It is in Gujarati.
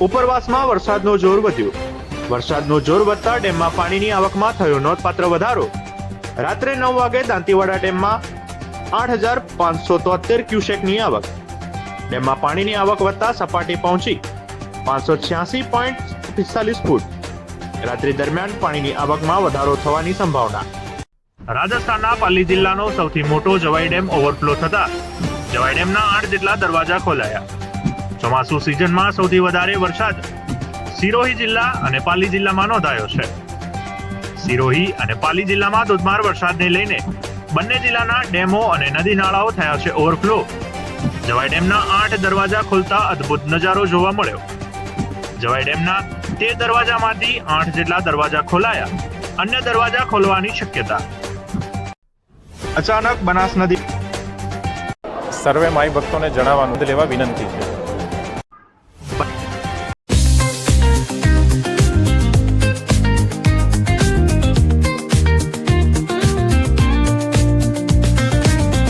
ઉપરવાસમાં વરસાદનો જોર વધ્યો. વરસાદનો જોર વધતા ડેમમાં પાણીની આવકમાં થયો નોંધપાત્ર વધારો. રાત્રે નવ વાગે દાંતીવાડા ડેમમાં આઠ હજાર પાંચસો તોતેર ક્યુસેકની આવક. ડેમમાં પાણીની આવક વધતા સપાટી પહોંચી પાંચસો છ્યાસી પોઈન્ટ પિસ્તાલીસ ફૂટ. રાત્રિ દરમિયાન પાણીની આવકમાં વધારો થવાની સંભાવના. રાજસ્થાનના પાલી જિલ્લાનો સૌથી મોટો જવાઈ ડેમ ઓવરફ્લો થતા જવાઈ ડેમના આઠ જેટલા દરવાજા ખોલાયા. ચોમાસુ સિઝનમાં સૌથી વધારે વરસાદ સિરોહી જિલ્લા અને પાલી જિલ્લામાં નોંધાયો છે. સિરોહી અને પાલી જિલ્લામાં ધોધમાર વરસાદને લઈને બંને જિલ્લાના ડેમો અને નદી નાળાઓ થયા છે ઓવરફ્લો. જવાઈ ડેમના આઠ દરવાજા ખોલતા અદ્ભુત નજારો જોવા મળ્યો. જવાઈ ડેમના તેર દરવાજામાંથી આઠ જેટલા દરવાજા ખોલાયા. અન્ય દરવાજા ખોલવાની શક્યતા. અચાનક બનાસ નદી સર્વે માઈ ભક્તોને જણાવવાનું લેવા વિનંતી છે.